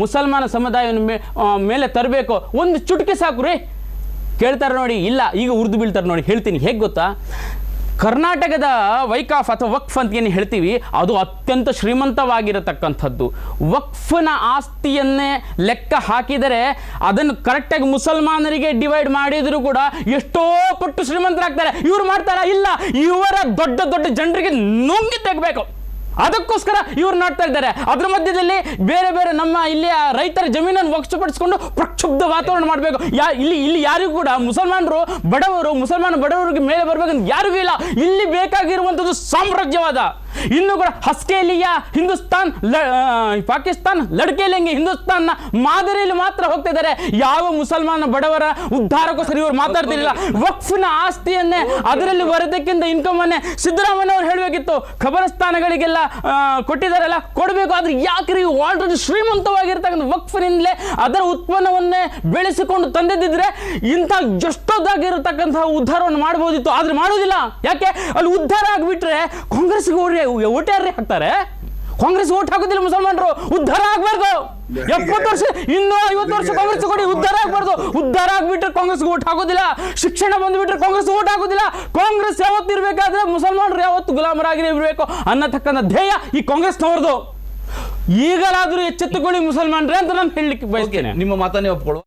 ಮುಸಲ್ಮಾನ ಸಮುದಾಯವನ್ನು ಮೇಲೆ ತರಬೇಕು. ಒಂದು ಚುಟುಕಿ ಸಾಕು ರೀ. ಕೇಳ್ತಾರೆ ನೋಡಿ, ಇಲ್ಲ, ಈಗ ಉರ್ದು ಬೀಳ್ತಾರೆ ನೋಡಿ, ಹೇಳ್ತೀನಿ. ಹೇಗೆ ಗೊತ್ತಾ? ಕರ್ನಾಟಕದ ವೈಕಾಫ್ ಅಥವಾ ವಕ್ಫ್ ಅಂತ ಏನು ಹೇಳ್ತೀವಿ, ಅದು ಅತ್ಯಂತ ಶ್ರೀಮಂತವಾಗಿರತಕ್ಕಂಥದ್ದು. ವಕ್ಫ್ನ ಆಸ್ತಿಯನ್ನೇ ಲೆಕ್ಕ ಹಾಕಿದರೆ ಅದನ್ನು ಕರೆಕ್ಟಾಗಿ ಮುಸಲ್ಮಾನರಿಗೆ ಡಿವೈಡ್ ಮಾಡಿದರೂ ಕೂಡ ಎಷ್ಟೋ ಪಟ್ಟು ಶ್ರೀಮಂತರಾಗ್ತಾರೆ. ಇವರು ಮಾಡ್ತಾರಾ? ಇಲ್ಲ, ಇವರ ದೊಡ್ಡ ದೊಡ್ಡ ಜನರಿಗೆ ನುಂಗಿ ತೆಗಬೇಕು. ಅದಕ್ಕೋಸ್ಕರ ಇವ್ರು ನೋಡ್ತಾ ಇದ್ದಾರೆ. ಅದ್ರ ಮಧ್ಯದಲ್ಲಿ ಬೇರೆ ಬೇರೆ ನಮ್ಮ ಇಲ್ಲಿ ರೈತರ ಜಮೀನನ್ನು ವಕ್ಷಪಡಿಸಿಕೊಂಡು ಪ್ರಕ್ಷುಬ್ಧ ವಾತಾವರಣ ಮಾಡಬೇಕು. ಯಾ, ಇಲ್ಲಿ ಇಲ್ಲಿ ಯಾರಿಗೂ ಕೂಡ ಮುಸಲ್ಮಾನರು, ಬಡವರು, ಮುಸಲ್ಮಾನ ಬಡವರಿಗೆ ಮೇಲೆ ಬರ್ಬೇಕಂತ ಯಾರಿಗೂ ಇಲ್ಲ. ಇಲ್ಲಿ ಬೇಕಾಗಿರುವಂಥದ್ದು ಸಾಮ್ರಾಜ್ಯವಾದ ಇನ್ನು ಕೂಡ ಆಸ್ಟ್ರೇಲಿಯಾ ಹಿಂದೂಸ್ತಾನ್ ಪಾಕಿಸ್ತಾನ್ ಲಡ್ಕೇಲಿಂಗೆ ಹಿಂದೂಸ್ತಾನ್ನ ಮಾದರಿಯಲ್ಲಿ ಮಾತ್ರ ಹೋಗ್ತಾ ಇದ್ದಾರೆ ಯಾವ ಮುಸಲ್ಮಾನ ಬಡವರ ಉದ್ಧಾರಕ್ಕೋಸ್ಕರ ಇವರು ಮಾತಾಡ್ತಿರಲಿಲ್ಲ. ವಕ್ಫ್ನ ಆಸ್ತಿಯನ್ನೇ ಅದರಲ್ಲಿ ಬರೋದಕ್ಕಿಂತ ಇನ್ಕಮ್ ಅನ್ನೇ ಸಿದ್ದರಾಮಯ್ಯ ಅವರು ಹೇಳಬೇಕಿತ್ತು. ಖಬರಸ್ಥಾನಗಳಿಗೆಲ್ಲ ಕೊಟ್ಟಿದ್ದಾರಲ್ಲ, ಕೊಡಬೇಕು. ಆದ್ರೆ ಯಾಕ್ರಿ ಆಲ್ರೆಡಿ ಶ್ರೀಮಂತವಾಗಿರ್ತಕ್ಕಂಥ ವಕ್ಫ್ನಿಂದಲೇ ಅದರ ಉತ್ಪನ್ನವನ್ನೇ ಬೆಳೆಸಿಕೊಂಡು ತಂದಿದ್ದಿದ್ರೆ ಇಂಥ ಎಷ್ಟೊದ್ದಾಗಿರತಕ್ಕಂತಹ ಉದ್ಧಾರವನ್ನು ಮಾಡಬಹುದಿತ್ತು ಆದ್ರೆ ಮಾಡೋದಿಲ್ಲ ಯಾಕೆ? ಅಲ್ಲಿ ಉದ್ಧಾರ ಆಗಿಬಿಟ್ರೆ ಕಾಂಗ್ರೆಸ್ಗೆ ಓಟ್ ಓಟ್ ಹಾಕ್ತಾರೆ? ಕಾಂಗ್ರೆಸ್ ಓಟ್ ಹಾಕೋದಿಲ್ಲ ಮುಸಲ್ಮಾನರು ಉದ್ಧಾರ ಆಗ್ಬಾರ್ದು. ಎಪ್ಪತ್ತು ವರ್ಷ ಇನ್ನೂ ಐವತ್ತು ವರ್ಷ ಕಾಂಗ್ರೆಸ್ ಕೊಡಿ ಉದ್ಧಾರ ಆಗ್ಬಾರ್ದು. ಉದ್ಧಾರ ಆಗ್ಬಿಟ್ರೆ ಕಾಂಗ್ರೆಸ್ ಓಟ್ ಹಾಕೋದಿಲ್ಲ. ಶಿಕ್ಷಣ ಬಂದ್ಬಿಟ್ರೆ ಕಾಂಗ್ರೆಸ್ ಓಟ್ ಹಾಕೋದಿಲ್ಲ. ಕಾಂಗ್ರೆಸ್ ಯಾವತ್ತು ಇರಬೇಕಾದ್ರೆ ಮುಸಲ್ಮಾನರು ಯಾವತ್ತು ಗುಲಾಮರಾಗಿ ಇರಬೇಕು ಅನ್ನತಕ್ಕಂಥ ಧ್ಯೇಯ ಈ ಕಾಂಗ್ರೆಸ್ನವ್ರದ್ದು. ಈಗಲಾದರೂ ಎಚ್ಚೆತ್ತುಕೊಳ್ಳಿ ಮುಸಲ್ಮಾನರೇ ಅಂತ ನಾನು ಹೇಳಲಿಕ್ಕೆ ಬಯಸ್ತೇನೆ. ನಿಮ್ಮ ಮಾತನ್ನೇ ಒಪ್ಕೊಳ್ಳುವ